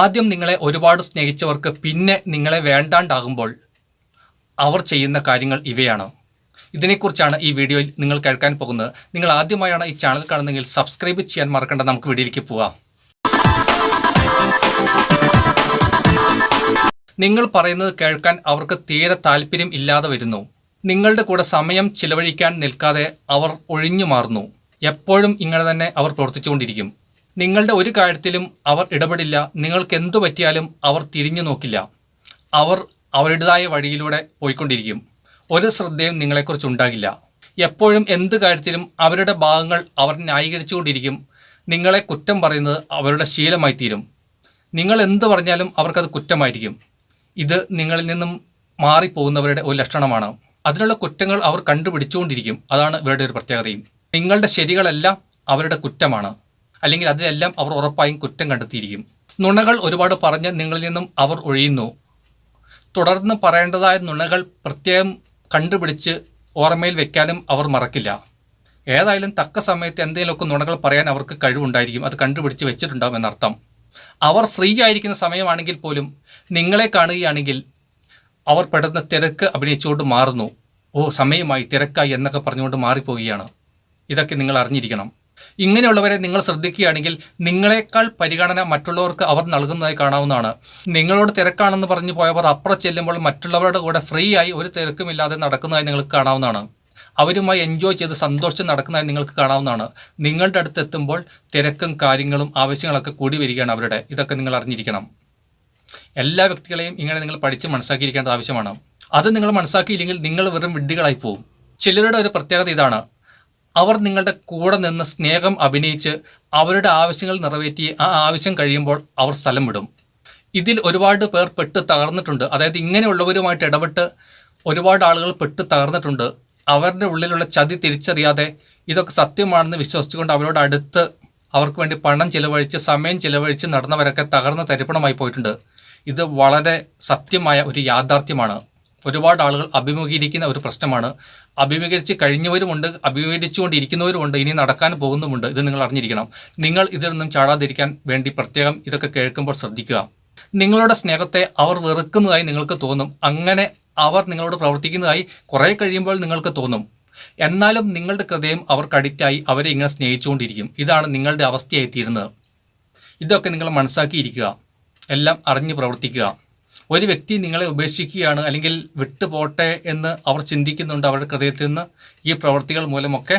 ആദ്യം നിങ്ങളെ ഒരുപാട് സ്നേഹിച്ചവർക്ക് പിന്നെ നിങ്ങളെ വേണ്ടാണ്ടാകുമ്പോൾ അവർ ചെയ്യുന്ന കാര്യങ്ങൾ ഇവയാണ്. ഇതിനെക്കുറിച്ചാണ് ഈ വീഡിയോയിൽ നിങ്ങൾ കേൾക്കാൻ പോകുന്നത്. നിങ്ങൾ ആദ്യമായാണ് ഈ ചാനൽ കാണുന്നതെങ്കിൽ സബ്സ്ക്രൈബ് ചെയ്യാൻ മറക്കേണ്ട. നമുക്ക് വീഡിയോയിലേക്ക് പോവാം. നിങ്ങൾ പറയുന്നത് കേൾക്കാൻ അവർക്ക് തീരെ താല്പര്യം ഇല്ലാതെ വരുന്നു. നിങ്ങളുടെ കൂടെ സമയം ചിലവഴിക്കാൻ നിൽക്കാതെ അവർ ഒഴിഞ്ഞു മാറുന്നു. എപ്പോഴും ഇങ്ങനെ തന്നെ അവർ പ്രവർത്തിച്ചുകൊണ്ടിരിക്കും. നിങ്ങളുടെ ഒരു കാര്യത്തിലും അവർ ഇടപെടില്ല. നിങ്ങൾക്ക് എന്തു പറ്റിയാലും അവർ തിരിഞ്ഞു നോക്കില്ല. അവർ അവരുടേതായ വഴിയിലൂടെ പോയിക്കൊണ്ടിരിക്കും. ഒരു ശ്രദ്ധയും നിങ്ങളെക്കുറിച്ച് ഉണ്ടാകില്ല. എപ്പോഴും എന്ത് കാര്യത്തിലും അവരുടെ ഭാഗങ്ങൾ അവർ ന്യായീകരിച്ചുകൊണ്ടിരിക്കും. നിങ്ങളെ കുറ്റം പറയുന്നത് അവരുടെ ശീലമായി തീരും നിങ്ങൾ എന്ത് പറഞ്ഞാലും അവർക്കത് കുറ്റമായിരിക്കും. ഇത് നിങ്ങളിൽ നിന്നും മാറിപ്പോകുന്നവരുടെ ഒരു ലക്ഷണമാണ്. അതിനുള്ള കുറ്റങ്ങൾ അവർ കണ്ടുപിടിച്ചുകൊണ്ടിരിക്കും. അതാണ് ഇവരുടെ ഒരു പ്രത്യേകതയും. നിങ്ങളുടെ ശരികളെല്ലാം അവരുടെ കുറ്റമാണ്. അല്ലെങ്കിൽ അതിലെല്ലാം അവർ ഉറപ്പായും കുറ്റം കണ്ടെത്തിയിരിക്കും. നുണകൾ ഒരുപാട് പറഞ്ഞ് നിങ്ങളിൽ നിന്നും അവർ ഒഴിയുന്നു. തുടർന്ന് പറയേണ്ടതായ നുണകൾ പ്രത്യേകം കണ്ടുപിടിച്ച് ഓർമ്മയിൽ വെക്കാനും അവർ മറക്കില്ല. ഏതായാലും തക്ക സമയത്ത് എന്തെങ്കിലുമൊക്കെ നുണകൾ പറയാൻ അവർക്ക് കഴിവുണ്ടായിരിക്കും. അത് കണ്ടുപിടിച്ച് വെച്ചിട്ടുണ്ടാവും എന്നർത്ഥം. അവർ ഫ്രീ ആയിരിക്കുന്ന സമയമാണെങ്കിൽ പോലും നിങ്ങളെ കാണുകയാണെങ്കിൽ അവർ പെടുന്ന തിരക്ക് അഭിനയിച്ചുകൊണ്ട് മാറുന്നു. ഓ സമയമായി തിരക്കായി എന്നൊക്കെ പറഞ്ഞുകൊണ്ട് മാറിപ്പോവുകയാണ്. ഇതൊക്കെ നിങ്ങൾ അറിഞ്ഞിരിക്കണം. ഇങ്ങനെയുള്ളവരെ നിങ്ങൾ ശ്രദ്ധിക്കുകയാണെങ്കിൽ നിങ്ങളെക്കാൾ പരിഗണന മറ്റുള്ളവർക്ക് അവർ നൽകുന്നതായി കാണാവുന്നതാണ്. നിങ്ങളോട് തിരക്കാണെന്ന് പറഞ്ഞു പോയവർ അപ്പുറം ചെല്ലുമ്പോൾ മറ്റുള്ളവരുടെ കൂടെ ഫ്രീ ആയി ഒരു തിരക്കുമില്ലാതെ നടക്കുന്നതായി നിങ്ങൾക്ക് കാണാവുന്നതാണ്. അവരുമായി എൻജോയ് ചെയ്ത് സന്തോഷിച്ച് നടക്കുന്നതായി നിങ്ങൾക്ക് കാണാവുന്നതാണ്. നിങ്ങളുടെ അടുത്ത് എത്തുമ്പോൾ തിരക്കും കാര്യങ്ങളും ആവശ്യങ്ങളൊക്കെ കൂടി വരികയാണ് അവരുടെ. ഇതൊക്കെ നിങ്ങൾ അറിഞ്ഞിരിക്കണം. എല്ലാ വ്യക്തികളെയും ഇങ്ങനെ നിങ്ങൾ പഠിച്ച് മനസ്സിലാക്കിയിരിക്കേണ്ട ആവശ്യമാണ്. അത് നിങ്ങൾ മനസ്സാക്കിയില്ലെങ്കിൽ നിങ്ങൾ വെറും വിഡ്ഢികളായി പോകും ചിലരുടെ ഒരു പ്രത്യേകത ഇതാണ്. അവർ നിങ്ങളുടെ കൂടെ നിന്ന് സ്നേഹം അഭിനയിച്ച് അവരുടെ ആവശ്യങ്ങൾ നിറവേറ്റി ആ ആവശ്യം കഴിയുമ്പോൾ അവർ സ്ഥലം വിടും. ഇതിൽ ഒരുപാട് പേർ പെട്ട് തകർന്നിട്ടുണ്ട്. അതായത് ഇങ്ങനെയുള്ളവരുമായിട്ട് ഇടപെട്ട് ഒരുപാട് ആളുകൾ പെട്ട് തകർന്നിട്ടുണ്ട്. അവരുടെ ഉള്ളിലുള്ള ചതി തിരിച്ചറിയാതെ ഇതൊക്കെ സത്യമാണെന്ന് വിശ്വസിച്ചുകൊണ്ട് അവരോട് അടുത്ത് അവർക്ക് വേണ്ടി പണം ചിലവഴിച്ച് സമയം ചിലവഴിച്ച് നടന്നവരൊക്കെ തകർന്ന് തരിപ്പണമായി പോയിട്ടുണ്ട്. ഇത് വളരെ സത്യമായ ഒരു യാഥാർത്ഥ്യമാണ്. ഒരുപാട് ആളുകൾ അഭിമുഖീകരിക്കുന്ന ഒരു പ്രശ്നമാണ്. അഭിമുഖീകരിച്ച് കഴിഞ്ഞവരുമുണ്ട് അഭിമുഖീകരിച്ചുകൊണ്ടിരിക്കുന്നവരുമുണ്ട് ഇനി നടക്കാൻ പോകുന്നുമുണ്ട് ഇത് നിങ്ങൾ അറിഞ്ഞിരിക്കണം. നിങ്ങൾ ഇതിൽ ചാടാതിരിക്കാൻ വേണ്ടി പ്രത്യേകം ഇതൊക്കെ കേൾക്കുമ്പോൾ ശ്രദ്ധിക്കുക. നിങ്ങളുടെ സ്നേഹത്തെ അവർ വെറുക്കുന്നതായി നിങ്ങൾക്ക് തോന്നും. അങ്ങനെ അവർ നിങ്ങളോട് പ്രവർത്തിക്കുന്നതായി കുറേ കഴിയുമ്പോൾ നിങ്ങൾക്ക് തോന്നും. എന്നാലും നിങ്ങളുടെ ഹൃദയം അവർക്ക് അഡിക്റ്റായി അവരെ ഇങ്ങനെ സ്നേഹിച്ചുകൊണ്ടിരിക്കും. ഇതാണ് നിങ്ങളുടെ അവസ്ഥയായി തീരുന്നത് ഇതൊക്കെ നിങ്ങൾ മനസ്സാക്കിയിരിക്കുക. എല്ലാം അറിഞ്ഞ് പ്രവർത്തിക്കുക. ഒരു വ്യക്തി നിങ്ങളെ ഉപേക്ഷിക്കുകയാണ് അല്ലെങ്കിൽ വിട്ടുപോട്ടെ എന്ന് അവർ ചിന്തിക്കുന്നുണ്ട് അവരുടെ ഹൃദയത്തിൽ നിന്ന് ഈ പ്രവൃത്തികൾ മൂലമൊക്കെ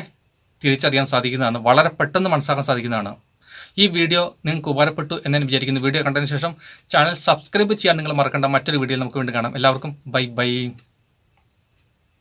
തിരിച്ചറിയാൻ സാധിക്കുന്നതാണ്. വളരെ പെട്ടെന്ന് മനസ്സിലാക്കാൻ സാധിക്കുന്നതാണ്. ഈ വീഡിയോ നിങ്ങൾക്ക് ഉപകാരപ്പെട്ടു എന്ന് ഞാൻ വിചാരിക്കുന്നു. വീഡിയോ കണ്ടതിന് ശേഷം ചാനൽ സബ്സ്ക്രൈബ് ചെയ്യാൻ നിങ്ങൾ മറക്കേണ്ട. മറ്റൊരു വീഡിയോയിൽ നമുക്ക് വീണ്ടും കാണാം. എല്ലാവർക്കും ബൈ ബൈ.